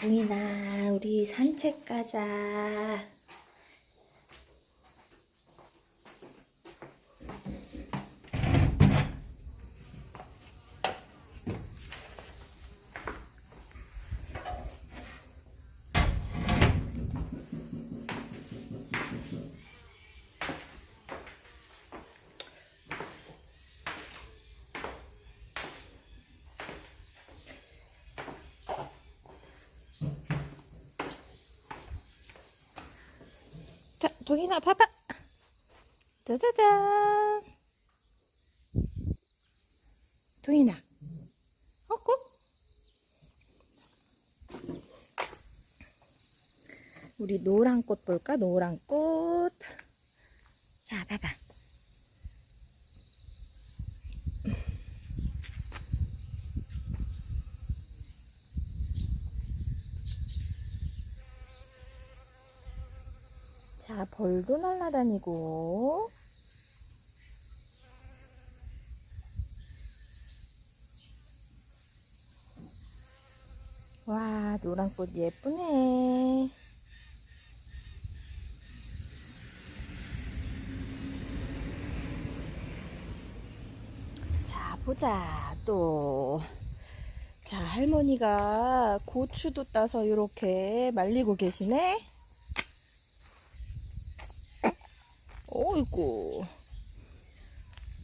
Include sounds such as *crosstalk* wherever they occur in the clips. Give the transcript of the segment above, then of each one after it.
동이나 우리 산책 가자. 자, 동이나 봐봐. 짜자잔. 동이나. 어구. 우리 노란 꽃 볼까? 노란 꽃. 자, 봐봐. 자, 벌도 날아다니고. 와, 노란 꽃 예쁘네. 자, 보자. 또. 자, 할머니가 고추도 따서 이렇게 말리고 계시네. 어이구.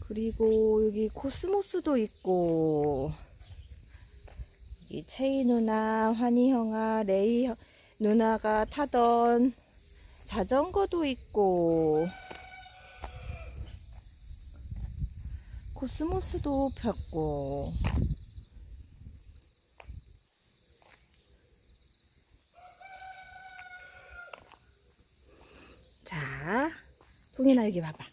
그리고 여기 코스모스도 있고, 여기 채이 누나, 환희 형아, 레이 형- 누나가 타던 자전거도 있고, 코스모스도 폈고, 자, 동이나 여기 봐봐.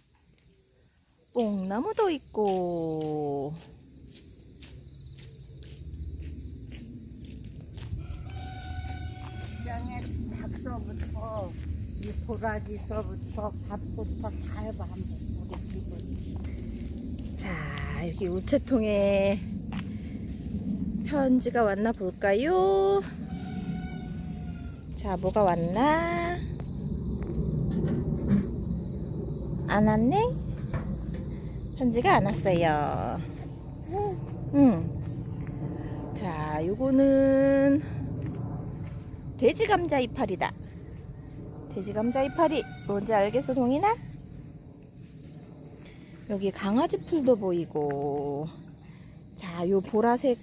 뽕나무도 있고, 장에 닭서부터 이 도라지서부터 밥부터 다 해봐 한번 우리 집은 자, 여기 우체통에 편지가 왔나 볼까요? 자, 뭐가 왔나? 안 왔네? 편지가 안 왔어요. 응. 자, 요거는 돼지 감자 이파리다. 돼지 감자 이파리 뭔지 알겠어, 동이나? 여기 강아지 풀도 보이고 자, 요 보라색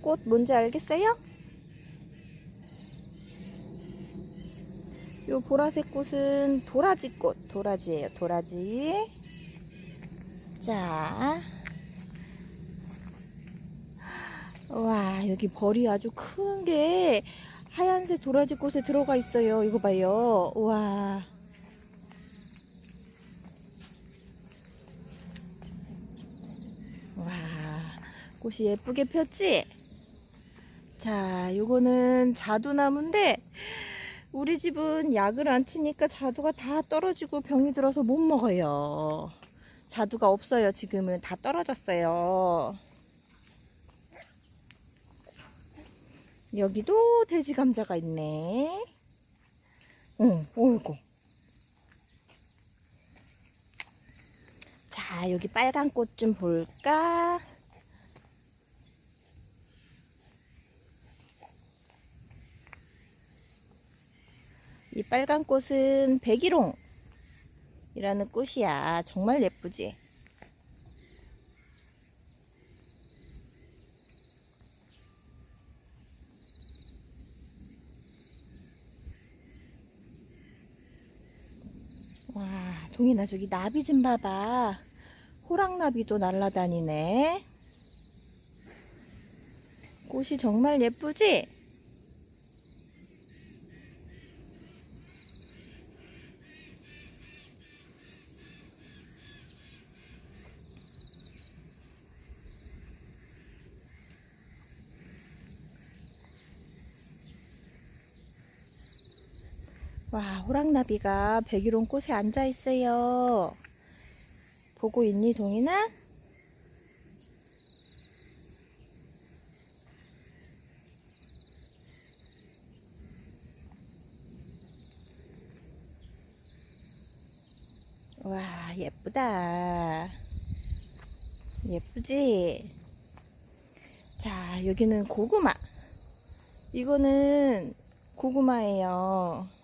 꽃 뭔지 알겠어요? 요 보라색 꽃은 도라지 꽃, 도라지예요, 도라지. 자. 와, 여기 벌이 아주 큰 게 하얀색 도라지 꽃에 들어가 있어요. 이거 봐요. 와. 와, 꽃이 예쁘게 폈지? 자, 요거는 자두나무인데, 우리 집은 약을 안 치니까 자두가 다 떨어지고 병이 들어서 못 먹어요. 자두가 없어요, 지금은. 다 떨어졌어요. 여기도 돼지 감자가 있네. 응, 어이구. 자, 여기 빨간 꽃 좀 볼까? 이 빨간 꽃은 백일홍 이라는 꽃이야. 정말 예쁘지? 와, 동이나 저기 나비 좀 봐봐. 호랑나비도 날아다니네. 꽃이 정말 예쁘지? 호랑나비가 백일홍 꽃에 앉아 있어요. 보고 있니 동이나? 와 예쁘다 예쁘지 자 여기는 고구마 이거는 고구마예요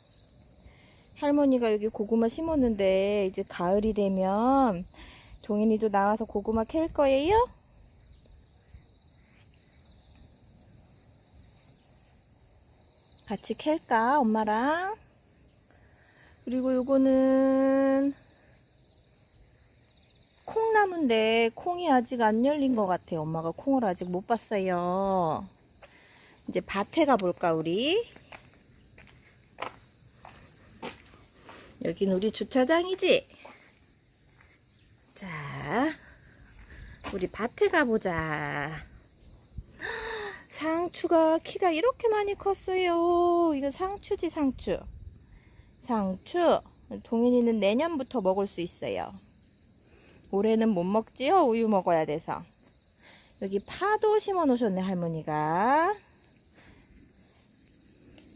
할머니가 여기 고구마 심었는데 이제 가을이 되면 동인이도 나와서 고구마 캘 거예요? 같이 캘까, 엄마랑? 그리고 요거는 콩나무인데 콩이 아직 안 열린 것 같아요. 엄마가 콩을 아직 못 봤어요. 이제 밭에 가볼까, 우리? 여긴 우리 주차장이지? 자, 우리 밭에 가보자. 상추가 키가 이렇게 많이 컸어요. 이거 상추지, 상추. 상추. 동인이는 내년부터 먹을 수 있어요. 올해는 못 먹지요? 우유 먹어야 돼서. 여기 파도 심어 놓으셨네, 할머니가.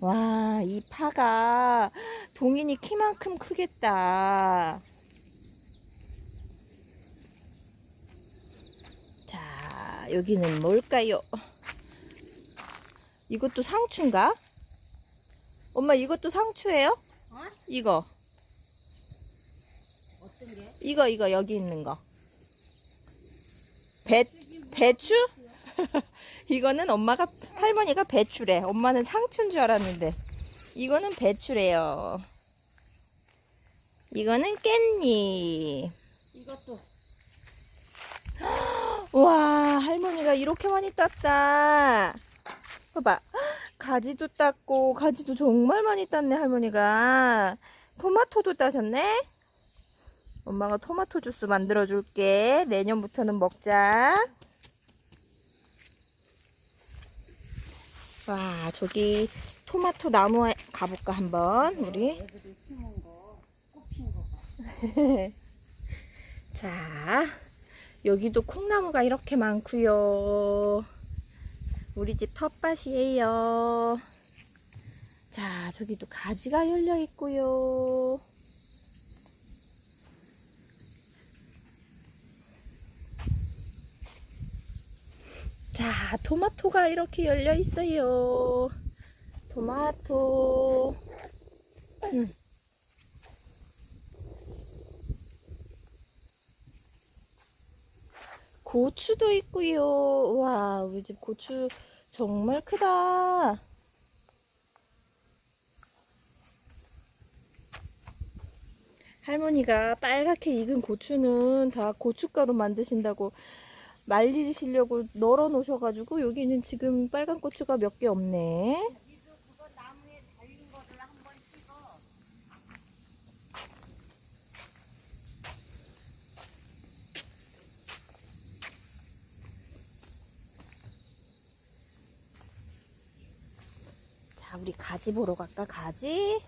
와, 이 파가 동인이 키만큼 크겠다. 자, 여기는 뭘까요? 이것도 상추인가? 엄마, 이것도 상추예요? 어? 이거. 어떤 게? 이거 이거 여기 있는 거. 배 배추? *laughs* 이거는 엄마가 할머니가 배추래. 엄마는 상추인 줄 알았는데 이거는 배추래요. 이거는 깻잎. 이것도 *gasps* 와 할머니가 이렇게 많이 땄다. 봐봐 *gasps* 가지도 땄고 가지도 정말 많이 땄네 할머니가. 토마토도 따셨네. 엄마가 토마토 주스 만들어 줄게. 내년부터는 먹자. 와, 저기 토마토 나무에 가볼까 한번 우리. 애들이 심은 거 꽃핀 거 봐. *laughs* 자, 여기도 콩나무가 이렇게 많고요. 우리 집 텃밭이에요. 자, 저기도 가지가 열려 있고요. 자, 토마토가 이렇게 열려 있어요. 토마토. 음. 고추도 있고요. 와, 우리 집 고추 정말 크다. 할머니가 빨갛게 익은 고추는 다 고춧가루 만드신다고 말리시려고 널어 놓으셔가지고 여기는 지금 빨간 고추가 몇 개 없네. 니도 그거 나무에 달린 거를 한번 찍어. 자, 우리 가지 보러 갈까? 가지?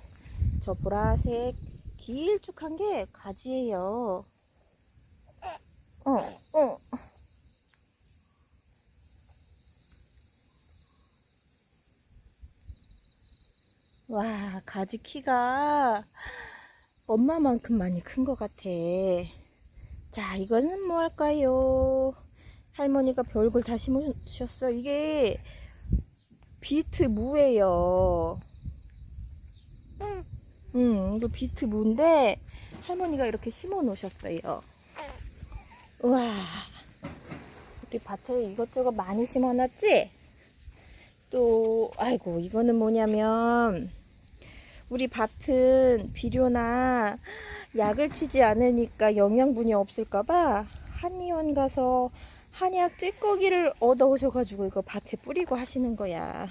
저 보라색 길쭉한 게 가지예요. 어, 어. 와, 가지 키가 엄마만큼 많이 큰 것 같아. 자, 이거는 뭐 할까요? 할머니가 별걸 다 심으셨어. 이게 비트 무예요. 음, 이거 비트 무인데 할머니가 이렇게 심어 놓으셨어요. 우와, 우리 밭에 이것저것 많이 심어 놨지? 또, 아이고, 이거는 뭐냐면, 우리 밭은 비료나 약을 치지 않으니까 영양분이 없을까봐 한의원 가서 한약 찌꺼기를 얻어 오셔가지고 이거 밭에 뿌리고 하시는 거야.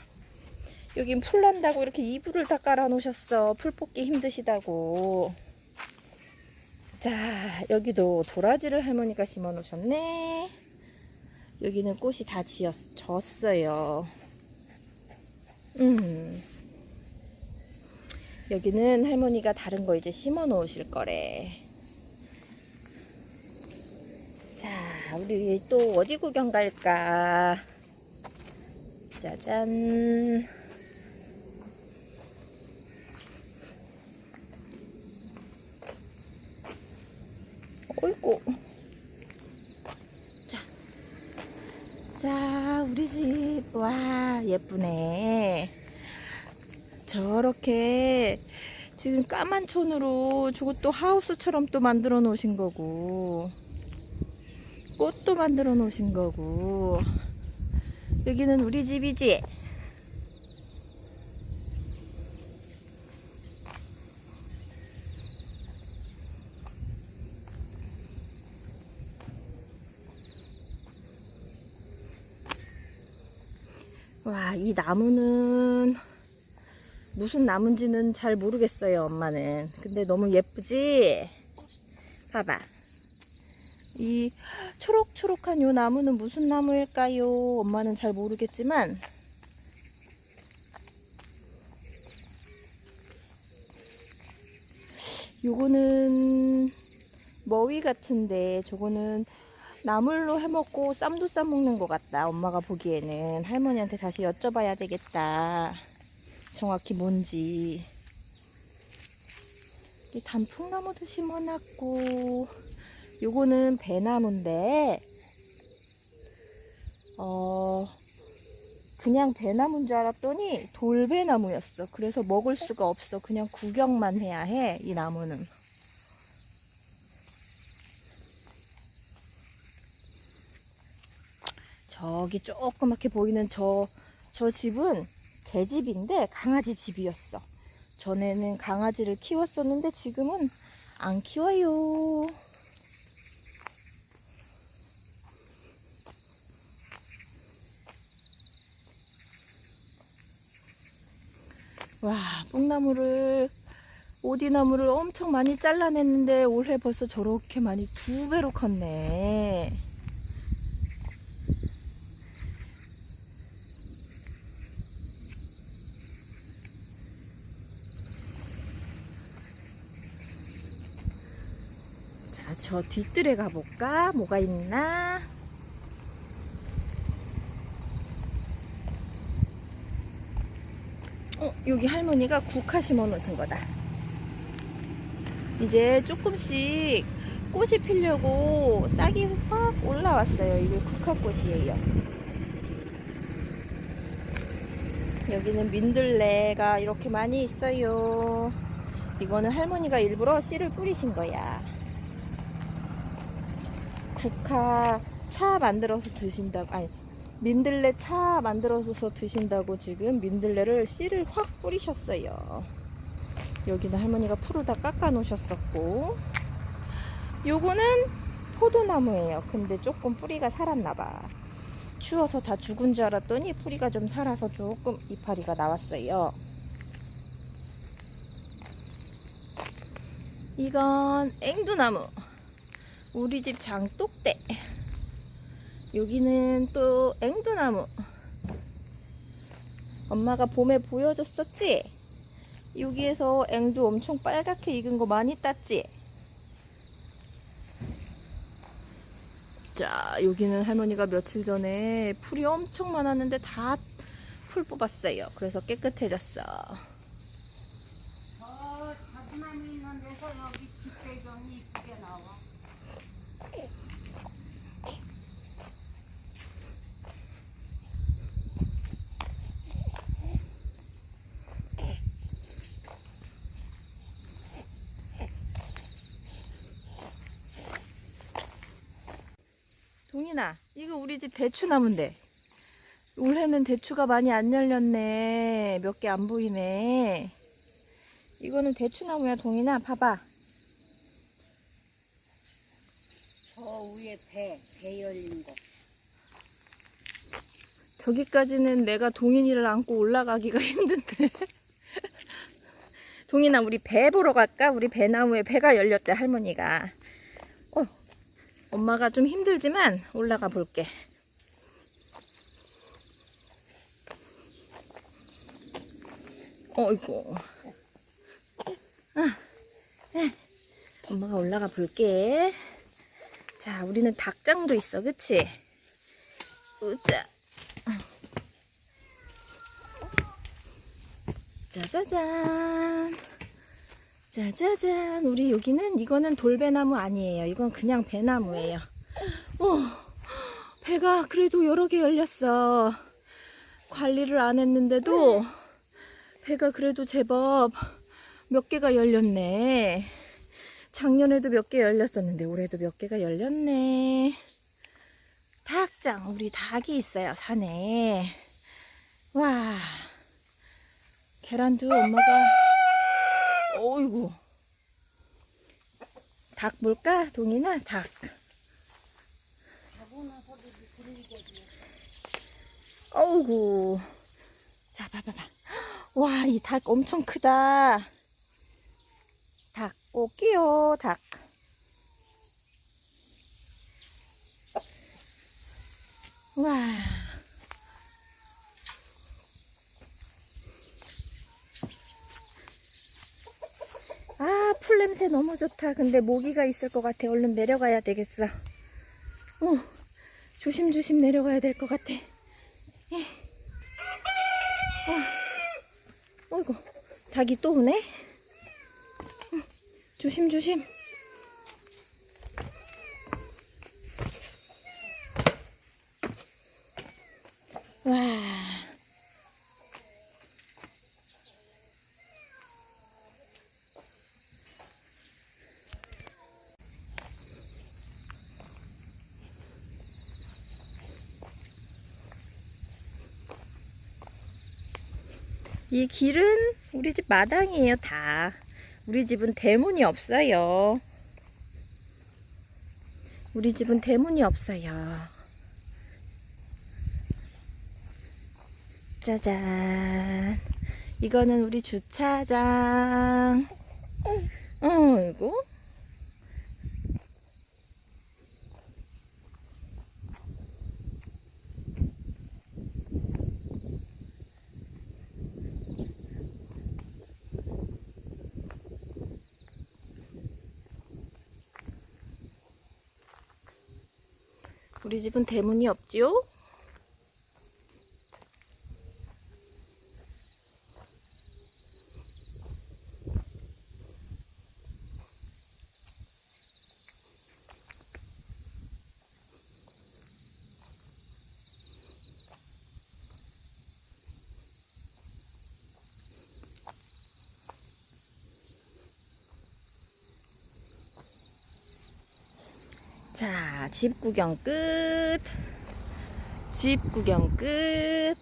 여긴 풀 난다고 이렇게 이불을 다 깔아 놓으셨어. 풀 뽑기 힘드시다고. 자, 여기도 도라지를 할머니가 심어 놓으셨네. 여기는 꽃이 다 지었, 졌어요. 음. 여기는 할머니가 다른 거 이제 심어 놓으실 거래. 자, 우리 또 어디 구경 갈까? 짜잔. 어이구. 자. 자, 우리 집. 와, 예쁘네. 저렇게 지금 까만 천으로 저것도 하우스처럼 또 만들어 놓으신 거고. 꽃도 만들어 놓으신 거고. 여기는 우리 집이지? 와, 이 나무는 무슨 나무인지는 잘 모르겠어요, 엄마는. 근데 너무 예쁘지? 봐봐. 이 초록초록한 요 나무는 무슨 나무일까요? 엄마는 잘 모르겠지만 요거는 머위 같은데 저거는 나물로 해먹고 쌈도 싸먹는 것 같다. 엄마가 보기에는 할머니한테 다시 여쭤봐야 되겠다. 정확히 뭔지. 이 단풍나무도 심어놨고 요거는 배나무인데 어 그냥 배나무인 줄 알았더니 돌배나무였어. 그래서 먹을 수가 없어. 그냥 구경만 해야 해. 이 나무는. 저기 조그맣게 보이는 저, 저 집은 개집인데 강아지 집이었어. 전에는 강아지를 키웠었는데 지금은 안 키워요. 와, 뽕나무를, 오디나무를 엄청 많이 잘라냈는데 올해 벌써 저렇게 많이 두 배로 컸네. 자, 저 뒤뜰에 가볼까? 뭐가 있나? 어, 여기 할머니가 국화 심어 놓으신 거다. 이제 조금씩 꽃이 피려고 싹이 확 올라왔어요. 이게 국화꽃이에요. 여기는 민들레가 이렇게 많이 있어요. 이거는 할머니가 일부러 씨를 뿌리신 거야. 국화 차 만들어서 드신다고, 아니, 민들레 차 만들어서 드신다고 지금 민들레를 씨를 확 뿌리셨어요. 여기는 할머니가 풀을 다 깎아 놓으셨었고, 요거는 포도나무예요. 근데 조금 뿌리가 살았나봐. 추워서 다 죽은 줄 알았더니 뿌리가 좀 살아서 조금 이파리가 나왔어요. 이건 앵두나무. 우리 집 장독대. 여기는 또 앵두나무. 엄마가 봄에 보여줬었지? 여기에서 앵두 엄청 빨갛게 익은 거 많이 땄지? 자, 여기는 할머니가 며칠 전에 풀이 엄청 많았는데 다 풀 뽑았어요. 그래서 깨끗해졌어. 저 자두나무 있는 데서 여기 집배경이 이쁘게 나와. 동인아, 이거 우리 집 대추 나무인데. 올해는 대추가 많이 안 열렸네. 몇 개 안 보이네. 이거는 대추나무야, 동인아. 봐봐. 저 위에 배, 배 열린 거. 저기까지는 내가 동인이를 안고 올라가기가 *laughs* 힘든데. 동인아, 우리 배 보러 갈까? 우리 배나무에 배가 열렸대, 할머니가. 어, 엄마가 좀 힘들지만 올라가 볼게. 어이구. 엄마가 올라가 볼게. 자, 우리는 닭장도 있어, 그치? 으자. 짜자잔. 짜자잔. 우리 여기는 이거는 돌배나무 아니에요. 이건 그냥 배나무예요. 어, 배가 그래도 여러 개 열렸어. 관리를 안 했는데도 배가 그래도 제법 몇 개가 열렸네. 작년에도 몇 개 열렸었는데 올해도 몇 개가 열렸네. 닭장, 우리 닭이 있어요, 산에. 와, 계란도 엄마가, 어이구. 닭 볼까? 동이나 닭. 어이구. 자, 봐봐봐. 와, 이 닭 엄청 크다. 닭, 꽃기요, 닭. 와. 아, 풀 냄새 너무 좋다. 근데 모기가 있을 것 같아. 얼른 내려가야 되겠어. 어, 조심조심 내려가야 될 것 같아. 예. 어, 어이구, 닭이 또 오네? 응, 조심조심. 이 길은 우리 집 마당이에요, 다. 우리 집은 대문이 없어요. 우리 집은 대문이 없어요. 짜잔. 이거는 우리 주차장. 어, 이거? 집은 대문이 없지요? 자, 집 구경 끝. 집 구경 끝.